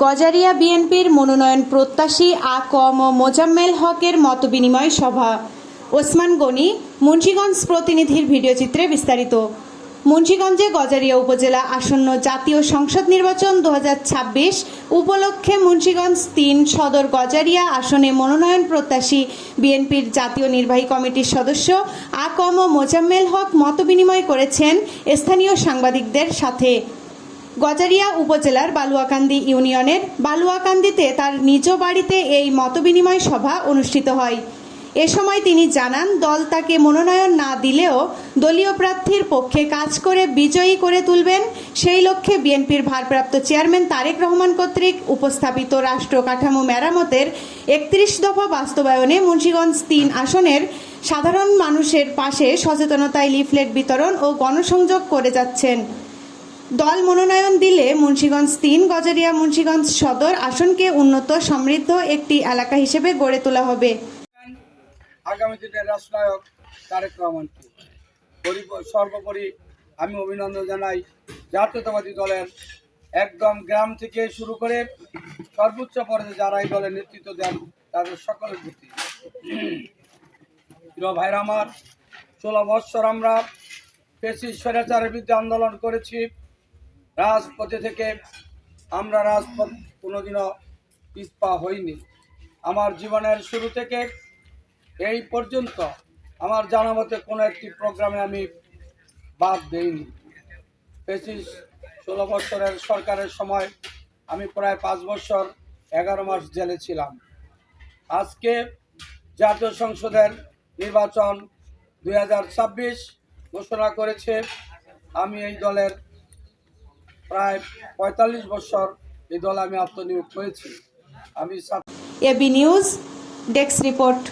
গজারিয়া বিএনপির মনোনয়ন প্রত্যাশী আ কম মোজাম্মেল হকের মতবিনিময় সভা। ওসমান গনি, মুন্সীগঞ্জ প্রতিনিধির ভিডিওচিত্রে বিস্তারিত। মুন্সীগঞ্জে গজারিয়া উপজেলা আসন্ন জাতীয় সংসদ নির্বাচন দু হাজার ছাব্বিশ উপলক্ষে মুন্সীগঞ্জ তিন সদর গজারিয়া আসনে মনোনয়ন প্রত্যাশী বিএনপির জাতীয় নির্বাহী কমিটির সদস্য আ কম মোজাম্মেল হক মতবিনিময় করেছেন স্থানীয় সাংবাদিকদের সাথে। গজারিয়া উপজেলার বালুয়াকান্দি ইউনিয়নের বালুয়াকান্দিতে তার নিজ বাড়িতে এই মতবিনিময় সভা অনুষ্ঠিত হয়। এ সময় তিনি জানান, দল তাকে মনোনয়ন না দিলেও দলীয় প্রার্থীর পক্ষে কাজ করে বিজয়ী করে তুলবেন। সেই লক্ষ্যে বিএনপির ভারপ্রাপ্ত চেয়ারম্যান তারেক রহমান কর্তৃক উপস্থাপিত রাষ্ট্র কাঠামো মেরামতের একত্রিশ দফা বাস্তবায়নে মুন্সীগঞ্জ তিন আসনের সাধারণ মানুষের পাশে সচেতনতায় লিফলেট বিতরণ ও গণসংযোগ করে যাচ্ছেন। দল মনোনয়ন দিলে মুন্সীগঞ্জ তিন, গজারিয়া মুন্সীগঞ্জ সদর আসনকে উন্নত, সমৃদ্ধ একটি এলাকা হিসেবে গড়ে তোলা হবে। আগামী দিনের রাষ্ট্রনায়ক তারেক রহমানকে। সর্বোপরি আমি অভিনন্দন জানাই জাতীয়তাবাদী দলের একদম গ্রাম থেকে শুরু করে সর্বোচ্চ পর্যায়ে যারা এই দলের নেতৃত্ব দেন, তাদের সকলের প্রতি। প্রিয় ভাইরা আমার, ষোলো বৎসর আমরা পেশি স্বৈরাচারের বিরুদ্ধে আন্দোলন করেছি। রাজপথে থেকে আমরা রাজপথ কোনোদিনও পিছপা হইনি। আমার জীবনের শুরু থেকে এই পর্যন্ত আমার জানা মতে কোনো একটি প্রোগ্রামে আমি বাদ দেইনি। পঁচিশ ষোলো বছরের সরকারের সময় আমি প্রায় পাঁচ বছর এগারো মাস জেলে ছিলাম। আজকে জাতীয় সংসদের নির্বাচন দু হাজার ছাব্বিশ ঘোষণা করেছে। আমি এই দলের প্রায় পঁয়তাল্লিশ বছর এই দল আমি আত্মনিয়োগ করেছি। আমি এবি নিউজ ডেস্ক রিপোর্ট।